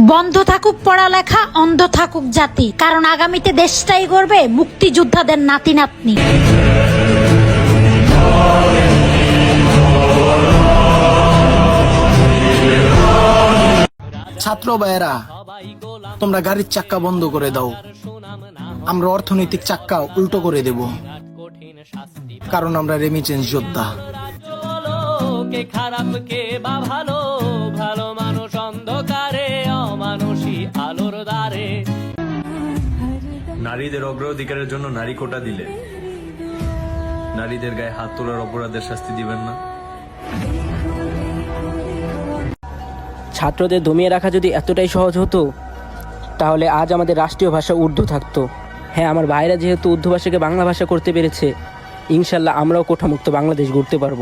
বন্ধ থাকুক পড়ালেখা অন্ধ থাকুক জাতি। কারণ আগামীতে দেশটাই গড়বে মুক্তিযোদ্ধাদের নাতি নাতনি ছাত্র ভাইয়েরা তোমরা গাড়ির চাক্কা বন্ধ করে দাও। আমরা অর্থনৈতিক চাক্কা উল্টো করে দেব। কারণ আমরা রেমিটেন্স যোদ্ধা। খারাপ কে বা ভালো ভালো মানুষ অন্ধকারে। নারীদের অগ্রাধিকারের জন্য নারী কোটা দিলে। নারীদের গায়ে হাত তোলার অপরাধের শাস্তি দিবেন না। ছাত্রদের দমিয়ে রাখা যদি এতটাই সহজ হতো, তাহলে আজ আমাদের রাষ্ট্রীয় ভাষা উর্দু থাকতো। হ্যাঁ আমার ভাইরা যেহেতু উর্দু ভাষাকে বাংলা ভাষা করতে পেরেছে, ইনশাল্লাহ আমরাও কোঠামুক্ত বাংলাদেশ গড়তে পারব।